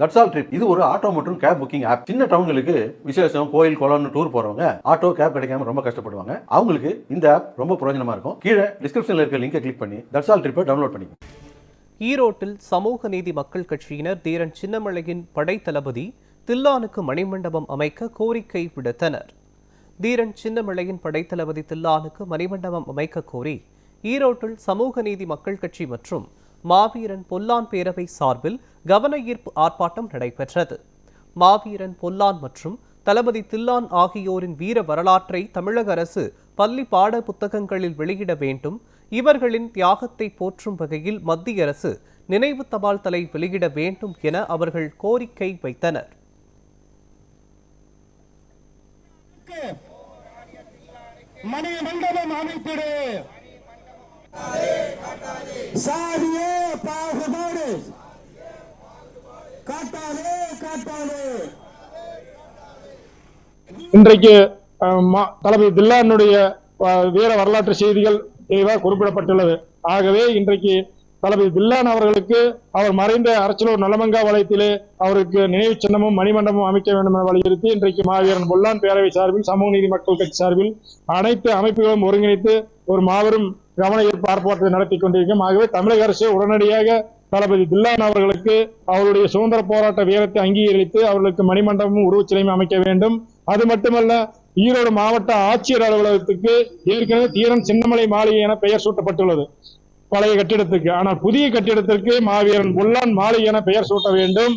That's all trip இது ஒரு auto மற்றும் கேப் புக்கிங் ஆப் சின்ன டவுன்களுக்கு விசேஷம் கோயில் குளம்னு டூர் போறவங்க ஆட்டோ கேப் கிடைக்காம ரொம்ப கஷ்டப்படுவாங்க. அவங்களுக்கு இந்த ஆப் ரொம்ப பிரயோஜனமா இருக்கும். கீழே டிஸ்கிரிப்ஷன்ல இருக்க லிங்கை கிளிக் பண்ணி தட்ஸ் ஆல் ட்ரிப்பை டவுன்லோட் பண்ணி ஈரோட்டில் சமூக நீதி மக்கள் கட்சியினர் தீரன் சின்னமலையின் படைத்தளபதி தில்லானுக்கு மணிமண்டபம் அமைக்க கோரிக்கை விடுத்தனர். தீரன் சின்னமலையின் படைத்தளபதி தில்லானுக்கு மணிமண்டபம் அமைக்க கோரி ஈரோட்டில் சமூக நீதி மக்கள் கட்சி மற்றும் மாவீரன் பொல்லான் பேரவை சார்பில் கவன ஈர்ப்பு ஆர்ப்பாட்டம் நடைபெற்றது. மாவீரன் பொல்லான் மற்றும் தளபதி தில்லான் ஆகியோரின் வீர வரலாற்றை தமிழக அரசு பள்ளி பாட புத்தகங்களில் வெளியிட வேண்டும். இவர்களின் தியாகத்தை போற்றும் வகையில் மத்திய அரசு நினைவு தபால் தலை வெளியிட வேண்டும் என அவர்கள் கோரிக்கை வைத்தனர். மணி மண்டபம் அமைத்திடு. சாதியே பாகுபாடு. காட்டாதே காட்டாதே. இன்றைக்கு தளபதி தில்லானுடைய வீர வரலாற்று செய்திகள் தெளிவாக குறிப்பிடப்பட்டுள்ளது. ஆகவே இன்றைக்கு தளபதி தில்லான் அவர்களுக்கு அவர் மறைந்த அரசலூர் நலமங்கா வளையத்திலே அவருக்கு நினைவு சின்னமும் மணிமண்டபமும் அமைக்க வேண்டும் என வலியுறுத்தி இன்றைக்கு மாவீரன் பொல்லான் பேரவை சார்பில் சமூக நீதி மக்கள் கட்சி சார்பில் அனைத்து அமைப்புகளும் ஒருங்கிணைத்து ஒரு மாபெரும் கவன ஈர்ப்பு ஆர்ப்பாட்டத்தை நடத்தி கொண்டிருக்கும். ஆகவே தமிழக அரசு உடனடியாக தளபதி தில்லான் அவர்களுக்கு அவருடைய சுதந்திர போராட்ட வீரத்தை அங்கீகரித்து அவர்களுக்கு மணிமண்டபமும் உருவச்சிலையும் அமைக்க வேண்டும். அது மட்டுமல்ல ஈரோடு மாவட்ட ஆட்சியர் அலுவலகத்துக்கு ஏற்கனவே தீரன் சின்னமலை மாளிகை என பெயர் சூட்டப்பட்டுள்ளது. பழைய கட்டிடத்துக்கு. ஆனால் புதிய கட்டிடத்திற்கு மாவீரன் புல்லான் மாளிகை என பெயர் சூட்ட வேண்டும்.